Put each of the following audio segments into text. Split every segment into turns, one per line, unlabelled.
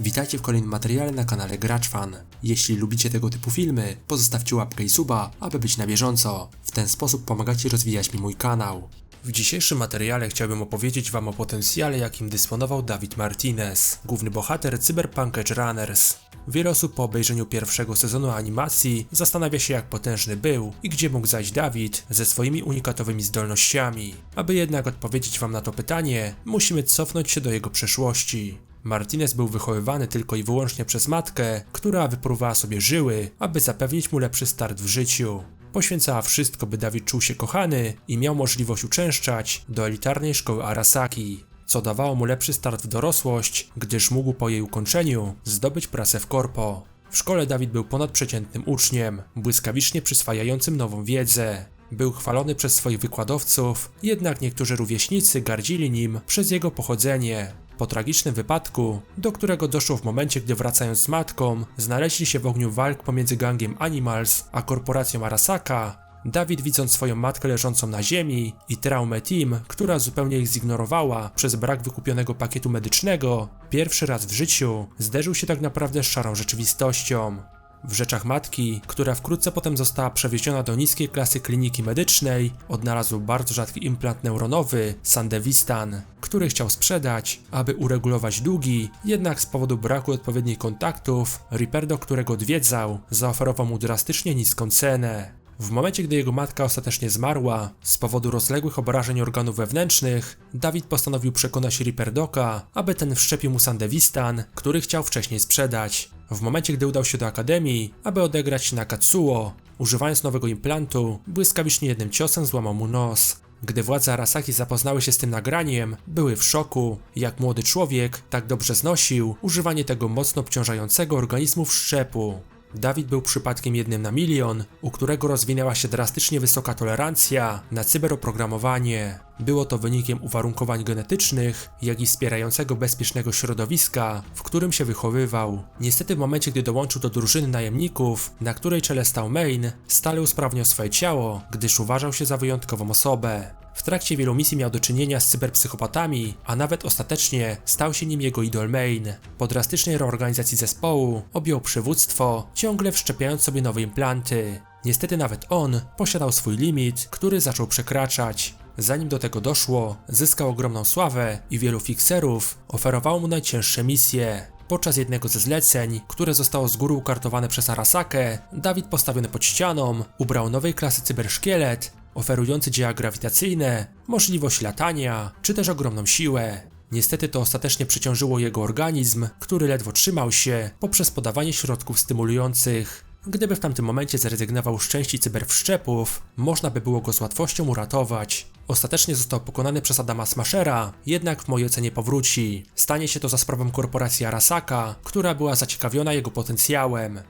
Witajcie w kolejnym materiale na kanale GraczFan. Jeśli lubicie tego typu filmy, pozostawcie łapkę i suba, aby być na bieżąco. W ten sposób pomagacie rozwijać mi mój kanał. W dzisiejszym materiale chciałbym opowiedzieć Wam o potencjale, jakim dysponował David Martinez, główny bohater Cyberpunk Edge Runners. Wiele osób po obejrzeniu pierwszego sezonu animacji zastanawia się jak potężny był i gdzie mógł zajść Dawid ze swoimi unikatowymi zdolnościami. Aby jednak odpowiedzieć Wam na to pytanie, musimy cofnąć się do jego przeszłości. Martinez był wychowywany tylko i wyłącznie przez matkę, która wypruwała sobie żyły, aby zapewnić mu lepszy start w życiu. Poświęcała wszystko, by Dawid czuł się kochany i miał możliwość uczęszczać do elitarnej szkoły Arasaki, co dawało mu lepszy start w dorosłość, gdyż mógł po jej ukończeniu zdobyć pracę w korpo. W szkole Dawid był ponadprzeciętnym uczniem, błyskawicznie przyswajającym nową wiedzę. Był chwalony przez swoich wykładowców, jednak niektórzy rówieśnicy gardzili nim przez jego pochodzenie. Po tragicznym wypadku, do którego doszło w momencie, gdy wracając z matką, znaleźli się w ogniu walk pomiędzy gangiem Animals a korporacją Arasaka, Dawid widząc swoją matkę leżącą na ziemi i traumę Team, która zupełnie ich zignorowała przez brak wykupionego pakietu medycznego, pierwszy raz w życiu zderzył się tak naprawdę z szarą rzeczywistością. W rzeczach matki, która wkrótce potem została przewieziona do niskiej klasy kliniki medycznej, odnalazł bardzo rzadki implant neuronowy, Sandevistan, który chciał sprzedać, aby uregulować długi, jednak z powodu braku odpowiednich kontaktów, Riperdo, którego odwiedzał, zaoferował mu drastycznie niską cenę. W momencie, gdy jego matka ostatecznie zmarła z powodu rozległych obrażeń organów wewnętrznych, Dawid postanowił przekonać Riperdoka, aby ten wszczepił mu Sandevistan, który chciał wcześniej sprzedać. W momencie, gdy udał się do akademii, aby odegrać na Katsuo, używając nowego implantu, błyskawicznie jednym ciosem złamał mu nos. Gdy władze Arasaki zapoznały się z tym nagraniem, były w szoku, jak młody człowiek tak dobrze znosił używanie tego mocno obciążającego organizmu wszczepu. Dawid był przypadkiem jednym na milion, u którego rozwinęła się drastycznie wysoka tolerancja na cyberoprogramowanie. Było to wynikiem uwarunkowań genetycznych, jak i wspierającego bezpiecznego środowiska, w którym się wychowywał. Niestety w momencie, gdy dołączył do drużyny najemników, na której czele stał Main, stale usprawniał swoje ciało, gdyż uważał się za wyjątkową osobę. W trakcie wielu misji miał do czynienia z cyberpsychopatami, a nawet ostatecznie stał się nim jego idol Main. Po drastycznej reorganizacji zespołu objął przywództwo, ciągle wszczepiając sobie nowe implanty. Niestety nawet on posiadał swój limit, który zaczął przekraczać. Zanim do tego doszło, zyskał ogromną sławę i wielu fikserów oferowało mu najcięższe misje. Podczas jednego ze zleceń, które zostało z góry ukartowane przez Arasakę, Dawid postawiony pod ścianą ubrał nowej klasy cyberszkielet, oferujący dzieła grawitacyjne, możliwość latania, czy też ogromną siłę. Niestety to ostatecznie przeciążyło jego organizm, który ledwo trzymał się poprzez podawanie środków stymulujących. Gdyby w tamtym momencie zrezygnował z części cyberwszczepów, można by było go z łatwością uratować. Ostatecznie został pokonany przez Adama Smashera, jednak w mojej ocenie powróci. Stanie się to za sprawą korporacji Arasaka, która była zaciekawiona jego potencjałem.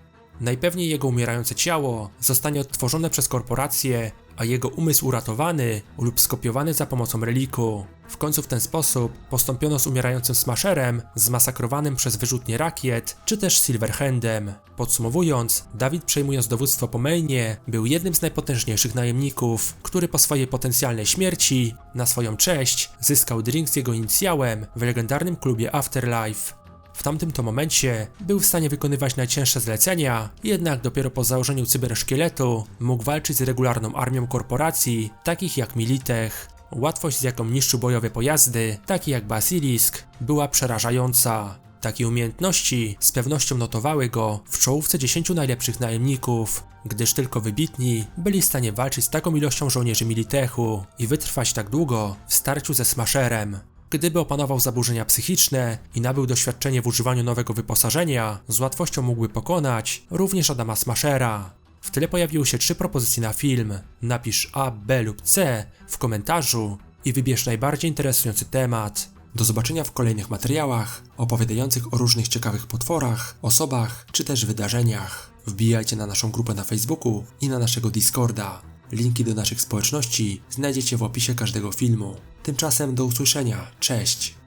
Najpewniej jego umierające ciało zostanie odtworzone przez korporację, a jego umysł uratowany lub skopiowany za pomocą reliku. W końcu w ten sposób postąpiono z umierającym Smasherem, zmasakrowanym przez wyrzutnie rakiet, czy też Silverhandem. Podsumowując, Dawid przejmując dowództwo po mainie, był jednym z najpotężniejszych najemników, który po swojej potencjalnej śmierci, na swoją cześć, zyskał drink z jego inicjałem w legendarnym klubie Afterlife. W tamtym to momencie był w stanie wykonywać najcięższe zlecenia, jednak dopiero po założeniu cyberszkieletu mógł walczyć z regularną armią korporacji, takich jak Militech. Łatwość z jaką niszczył bojowe pojazdy, takie jak Basilisk, była przerażająca. Takie umiejętności z pewnością notowały go w czołówce 10 najlepszych najemników, gdyż tylko wybitni byli w stanie walczyć z taką ilością żołnierzy Militechu i wytrwać tak długo w starciu ze Smasherem. Gdyby opanował zaburzenia psychiczne i nabył doświadczenie w używaniu nowego wyposażenia, z łatwością mógłby pokonać również Adama Smashera. W tyle pojawiły się trzy propozycje na film. Napisz A, B lub C w komentarzu i wybierz najbardziej interesujący temat. Do zobaczenia w kolejnych materiałach opowiadających o różnych ciekawych potworach, osobach czy też wydarzeniach. Wbijajcie na naszą grupę na Facebooku i na naszego Discorda. Linki do naszych społeczności znajdziecie w opisie każdego filmu. Tymczasem do usłyszenia. Cześć!